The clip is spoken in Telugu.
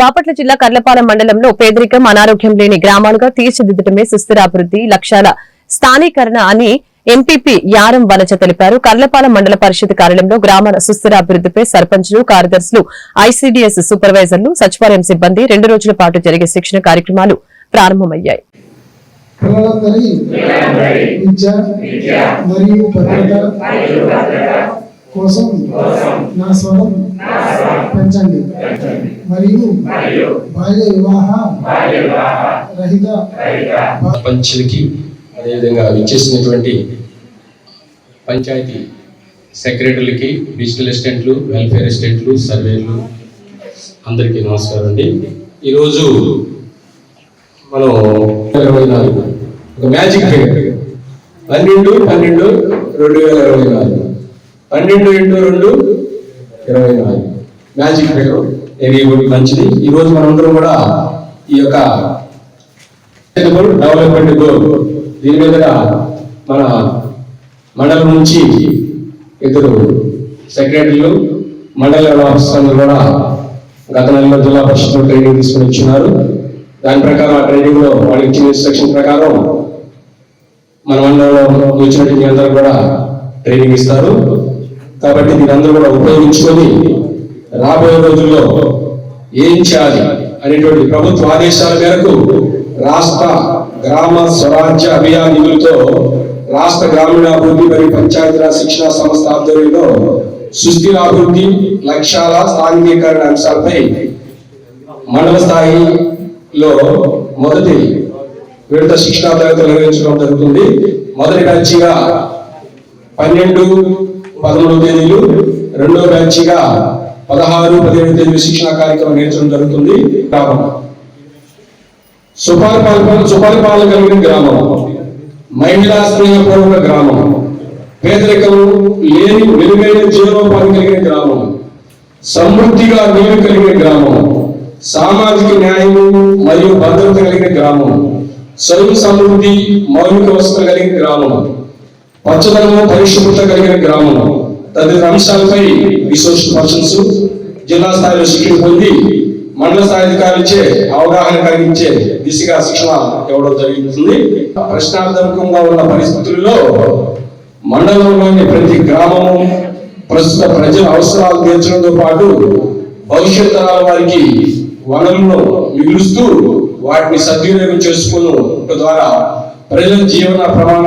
బాపట్ల జిల్లా కర్లపాలెం మండలంలో పేదరికం అనారోగ్యం లేని గ్రామాలుగా తీర్చిదిద్దటమే సుస్థిరాభివృద్ధి లక్ష్యాల స్థానీకరణ అని ఎంపీపీ యారం వలచ తెలిపారు. కర్లపాలెం మండల పరిషత్ కార్యాలయంలో గ్రామాల సుస్థిరాభివృద్ధిపై సర్పంచ్లు కార్యదర్శులు ఐసీడీఎస్ సూపర్వైజర్లు సచివాలయం సిబ్బంది రెండు రోజుల పాటు జరిగే శిక్షణ కార్యక్రమాలు ప్రారంభమయ్యాయి. కోసం నా స్వరం పెంచండి. మరియు బాల్య వివాహ రహిత పంచులకి అదేవిధంగా ఇచ్చేసినటువంటి పంచాయతీ సెక్రటరీలకి డిజిటల్ అసిస్టెంట్లు వెల్ఫేర్ అసిస్టెంట్లు సర్వేలు అందరికీ నమస్కారం అండి. ఈరోజు మనం ఇరవై నాలుగు ఒక మ్యాజిక్ ఫిగర్. పన్నెండు పన్నెండు రెండు వేల ఇరవై నాలుగు. పన్నెండు ఇంటూ రెండు ఇరవై నాలుగు. మ్యాజిక్ ఫిగర్ వెరీ గుడ్ మంచిది. ఈరోజు మనందరం కూడా ఈ యొక్క డెవలప్మెంట్ గోల్ దీని మీద మన మండలం నుంచి ఇద్దరు సెక్రటరీలు మండల ఆఫీసర్లు కూడా గత నెలలో జిల్లా పరిషత్లో ట్రైనింగ్ తీసుకుని వచ్చినారు. దాని ప్రకారం ఆ ట్రైనింగ్లో వాళ్ళకి ఇచ్చిన ఇన్స్ట్రక్షన్ ప్రకారం మన మండలంలో వచ్చినటువంటి అందరూ కూడా ట్రైనింగ్ ఇస్తారు. కాబట్టి దీని అందరూ కూడా ఉపయోగించుకొని రాబోయే రోజుల్లో ఏం చేయాలి అనేటువంటి ప్రభుత్వ ఆదేశాల మేరకు రాష్ట్ర గ్రామ స్వరాజ్య అభియాన్ నిధులతో రాష్ట్ర గ్రామీణాభివృద్ధి మరియు పంచాయతీరాజ్ శిక్షణ సంస్థ ఆధ్వర్యంలో సుస్థిర అభివృద్ధి లక్ష్యాల స్థానికీకరణ అంశాలపై మండల స్థాయిలో మొదటి విడత శిక్షణా తరగతులు నిర్వహించడం జరుగుతుంది. మొదటి బ్యాచ్గా పన్నెండు పదమూడు తేదీలు రెండో బ్యాచ్గా పదహారు పదిహేడు తేదీ శిక్షణ కార్యక్రమం నేర్చడం జరుగుతుంది. గ్రామం. సుపరిపాలన సుపరిపాలన కలిగిన గ్రామం. మహిళా స్నేహపూర్వక గ్రామం. పేదరికం లేని వెలుగైన జీవనోపాధి కలిగిన గ్రామం. సమృద్ధిగా నీరు కలిగిన గ్రామం. సామాజిక న్యాయం మరియు భద్రత కలిగిన గ్రామం. స్వయం సమృద్ధి మౌలిక వసతులు కలిగిన గ్రామం. పచ్చదనము పరిశుభ్రత కలిగిన గ్రామం. తదితర అంశాలపై రిసోర్స్ పర్సన్స్ జిల్లా స్థాయిలో శిక్షణ పొంది మండల స్థాయి అధికారులచే అవగాహన కలిగించే దిశగా శిక్షణ ఇవ్వడం జరుగుతుంది ప్రశ్నార్థకంగా ఉన్న పరిస్థితుల్లో మండలంలోని ప్రతి గ్రామము ప్రస్తుత ప్రజల అవసరాలు తీర్చడంతో పాటు భవిష్యత్ తరాల వారికి వనరులను మిగులుస్తూ వాటిని సద్వినియోగం చేసుకుని ద్వారా ప్రజల జీవన ప్రమాణ